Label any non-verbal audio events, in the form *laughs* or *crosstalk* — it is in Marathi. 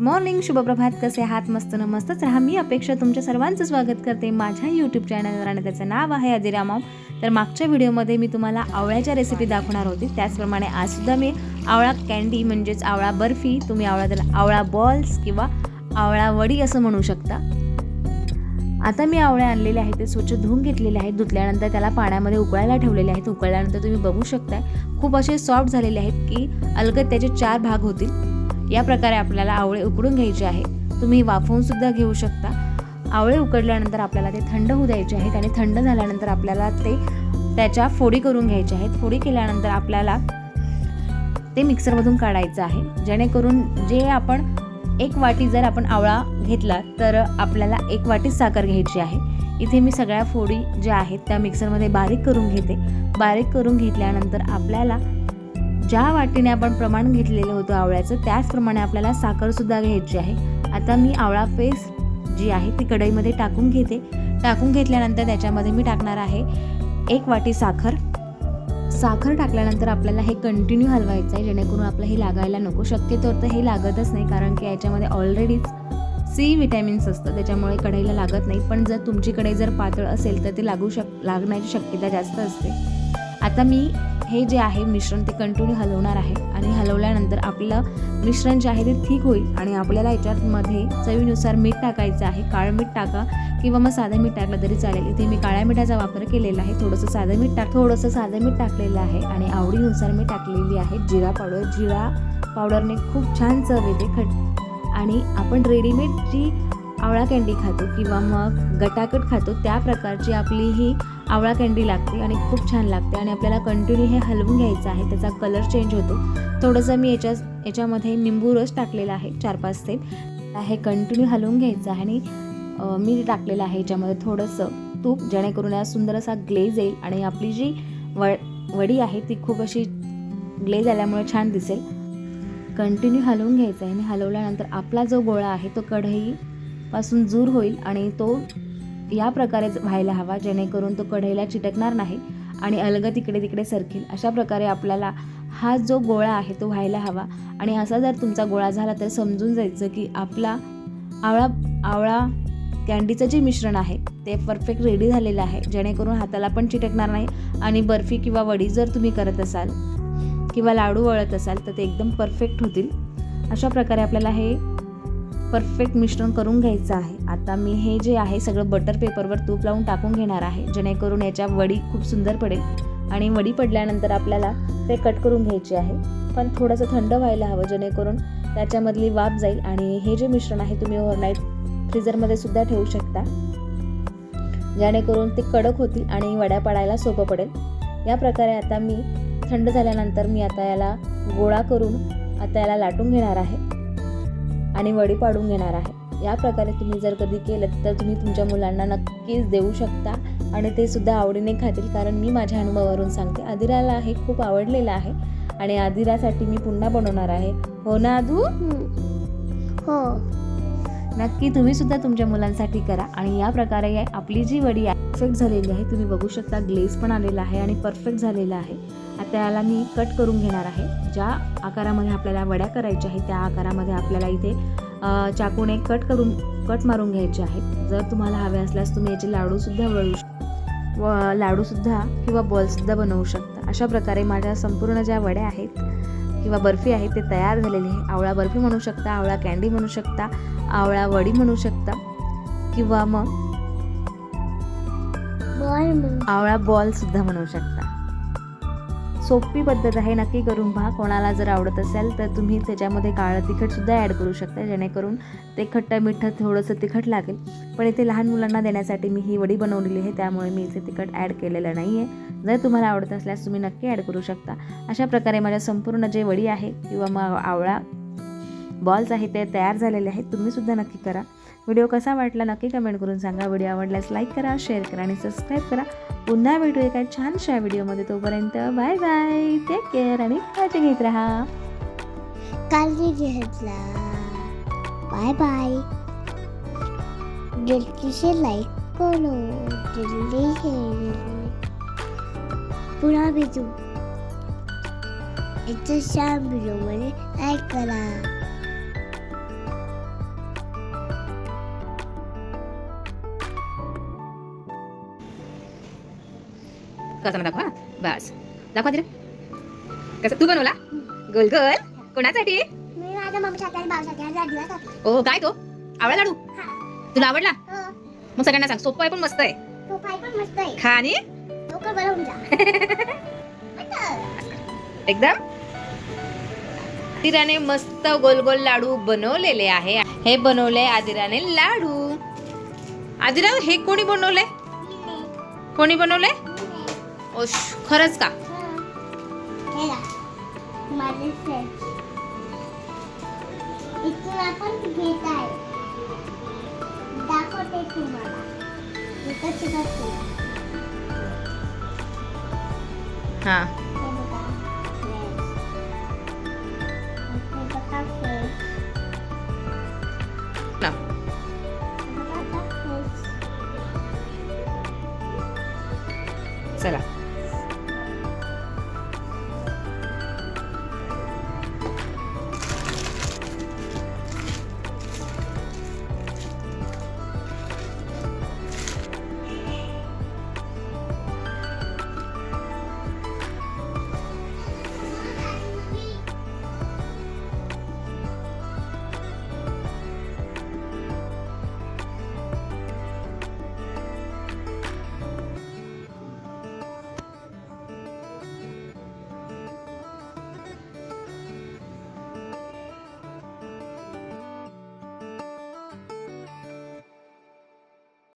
मॉर्निंग शुभप्रभात. कसे आहात? मस्त न मस्तच राहा. मी अपेक्षा तुमच्या सर्वांचं स्वागत करते माझ्या यूट्यूब चॅनलवर आणि त्याचं नाव आहे अधिरामाम तर मागच्या व्हिडिओमध्ये मी तुम्हाला आवळ्याच्या रेसिपी दाखवणार होती. त्याचप्रमाणे आजसुद्धा मी आवळा कॅन्डी म्हणजेच आवळा बर्फी तुम्ही आवळा त्याला आवळा बॉल्स किंवा आवळा वडी असं म्हणू शकता. आता मी आवळे आणलेले आहेत ते स्वच्छ धुवून घेतलेले आहेत धुतल्यानंतर त्याला पाण्यामध्ये उकळायला ठेवलेले आहेत. उकळल्यानंतर तुम्ही बघू शकताय खूप असे सॉफ्ट झालेले आहेत की अलगद त्याचे चार भाग होतील. या प्रकारे आपल्याला आवळे उकडून घ्यायचे आहे. तुम्ही वाफवून सुद्धा घेऊ शकता. आवळे उकडल्यानंतर आपल्याला ते थंड होऊ द्यायचे आहेत आणि थंड झाल्यानंतर आपल्याला ते त्याच्या फोडी करून घ्यायच्या आहेत. फोडी केल्यानंतर आपल्याला ते मिक्सरमधून काढायचं आहे. जेणेकरून जे आपण एक वाटी जर आपण आवळा घेतला तर आपल्याला एक वाटी साखर घ्यायची आहे. इथे मी सगळ्या फोडी ज्या आहेत त्या मिक्सरमध्ये बारीक करून घेते. बारीक करून घेतल्यानंतर आपल्याला ज्या वाटीने आपण प्रमाण घेतलेलं होतं आवळ्याचं त्याचप्रमाणे आपल्याला साखरसुद्धा घ्यायची आहे. आता मी आवळा पेस्ट जी आहे ती कढईमध्ये टाकून घेते. टाकून घेतल्यानंतर त्याच्यामध्ये मी टाकणार आहे एक वाटी साखर. साखर टाकल्यानंतर आपल्याला हे कंटिन्यू हलवायचं आहे जेणेकरून आपलं हे लागायला नको. शक्यतो तर हे लागतच नाही कारण की याच्यामध्ये ऑलरेडीच सी विटॅमिन्स असतं त्याच्यामुळे कढईला लागत नाही. पण जर तुमची कढई जर पातळ असेल तर ते लागू शक लागण्याची शक्यता जास्त असते. आता मी हे जे आहे मिश्रण ते कंटिन्यू हलवणार आहे. आणि हलवल्यानंतर आपलं मिश्रण जे आहे ते ठीक होईल. आणि आपल्याला याच्यामध्ये चवीनुसार मीठ टाकायचं आहे. काळं मीठ टाका किंवा मग साधं मीठ टाकलं तरी चालेल. इथे मी काळ्या मिठाचा वापर केलेला आहे. थोडंसं साधं मीठ टाक थोडंसं साधं मीठ टाकलेलं आहे. आणि आवडीनुसार मी टाकलेली आहे जिरा पावडर. जिरा पावडरने खूप छान चव येते. खट आणि आपण रेडीमेड जी आवळा कँडी खातो किंवा मग गटाकट खातो त्या प्रकारची आपली ही आवळा कँडी लागते आणि खूप छान लागते आणि आपल्याला कंटिन्यू हे हलवून घ्यायचं आहे. त्याचा कलर चेंज होतो. थोडंसं मी याच्या याच्यामध्ये निंबू रस टाकलेला आहे चार पाच थेंब हे कंटिन्यू हलवून घ्यायचं आहे आणि मी टाकलेलं आहे याच्यामध्ये थोडंसं तूप जेणेकरून या सुंदर असा ग्लेज येईल आणि आपली जी व वडी आहे ती खूप अशी ग्लेज आल्यामुळे छान दिसेल. कंटिन्यू हलवून घ्यायचं आहे आणि हलवल्यानंतर आपला जो गोळा आहे तो कढईपासून दूर होईल आणि तो या प्रकारेच व्हायला हवा जेणेकरून तो कढईला चिटकणार नाही आणि अलगद इकडे तिकडे सरकेल. अशा प्रकारे आपल्याला हा जो गोळा आहे तो व्हायला हवा. आणि असा जर तुमचा गोळा झाला तर समजून जायचं की आपला आवळा आवळा कॅन्डीचं जे मिश्रण आहे ते परफेक्ट रेडी झालेलं आहे जेणेकरून हाताला पण चिटकणार नाही आणि बर्फी किंवा वडी जर तुम्ही करत असाल किंवा लाडू वळत असाल तर ते एकदम परफेक्ट होतील. अशा प्रकारे आपल्याला हे परफेक्ट मिश्रण करून घ्यायचं आहे. आता मी हे जे आहे सगळं बटर पेपरवर तूप लावून टाकून घेणार आहे. जेणेकरून याच्या वडी खूप सुंदर पडेल. आणि वडी पडल्यानंतर आपल्याला ते कट करून घ्यायचे आहे. पण थोडंसं थंड व्हायला हवं जेणेकरून त्याच्यामधली वाफ जाईल. आणि हे जे मिश्रण आहे तुम्ही ओव्हरनाईट फ्रीजरमध्ये सुद्धा ठेवू शकता. जेणेकरून ते कडक होतील आणि वड्या पडायला सोपं पडेल. या प्रकारे आता मी थंड झाल्यानंतर मी आता याला गोळा करून आता याला लाटून घेणार आहे. आणि वडी पाडून घेणार आहे. या प्रकारे तुम्ही जर कधी केलं तर तुम्ही तुमच्या मुलांना नक्कीच देऊ शकता आणि ते सुद्धा आवडीने खातील. कारण मी माझ्या अनुभवावरून सांगते आदिराला हे खूप आवडलेलं आहे आणि आदिरासाठी मी पुन्हा बनवणार आहे. हो ना आदू? हो. नक्की तुम्ही सुद्धा तुमच्या मुलांसाठी करा. आणि या प्रकारे आपली जी वडी आहे परफेक्ट झालेली आहे. तुम्ही बघू शकता ग्लेज पण आलेला आहे आणि परफेक्ट झालेला आहे. आता याला मी कट करून घेणार आहे. ज्या आकारामध्ये आपल्याला वड्या करायच्या आहेत त्या आकारामध्ये आपल्याला इथे चाकूने कट करून कट मारून घ्यायचे आहेत. जर तुम्हाला हवे असल्यास तुम्ही याचे लाडूसुद्धा वळू व लाडूसुद्धा किंवा बॉलसुद्धा बनवू शकता. अशा प्रकारे माझ्या संपूर्ण ज्या वड्या आहेत किंवा बर्फी आहे ते तयार झालेले आहे. आवळा बर्फी म्हणू शकता आवळा कँडी म्हणू शकता आवळा वडी म्हणू शकता किंवा मग आवळा बॉल सुद्धा म्हणू शकता. सोपी पद्धत आहे. नक्की करून पहा. कोणाला जर आवडत असेल तर तुम्ही त्याच्यामध्ये काळं तिखटसुद्धा ॲड करू शकता. जेणेकरून ते खट्टा मिठं थोडंसं तिखट लागेल. पण इथे लहान मुलांना देण्यासाठी मी ही वडी बनवलेली आहे. त्यामुळे मी इथे तिखट ॲड केलेलं नाही आहे जर तुम्हाला आवडत असल्यास तुम्ही नक्की ॲड करू शकता. अशा प्रकारे माझ्या संपूर्ण जे वडी आहे किंवा मग आवळा बॉल्स आहे ते तयार झालेले आहेत. तुम्हीसुद्धा नक्की करा. व्हिडिओ कसा वाटला नक्की कमेंट करून सांगा. व्हिडिओ आवडल्यास लाईक करा शेअर करा आणि सबस्क्राईब करा. पुन्हा भेटू एका छानशा व्हिडिओमध्ये. तोपर्यंत बाय बाय टेक केअर आणि काळजी घेत राहा. काळजी घेतला बाय बाय जल्दी से लाइक करो. जल्दी से पुन्हा भेटू. याच्या छान व्हिडिओमध्ये. लाईक करा. करताना दाखवा? बस. दाखवा तिला. कसं? तू बनवला? गोल गोल. कोणासाठी? मी माझ्या मम्मीसाठी आणि भाऊसाठी लाडू आहे ओ काय तो? आवडला लाडू? तुला आवडला? हो. मग सगळ्यांना सांग सोपं आहे पण मस्त आहे. तो पाय पण मस्त आहे. खा आणि? लवकर बनवून जा. *laughs* एकदम. आदिराने मस्त गोल गोल लाडू बनवलेले आहे. हे बनवले आदिराने लाडू. आदिरा हे कोणी बनवले? कोणी बनवले? ओश खरंच का? हे. हा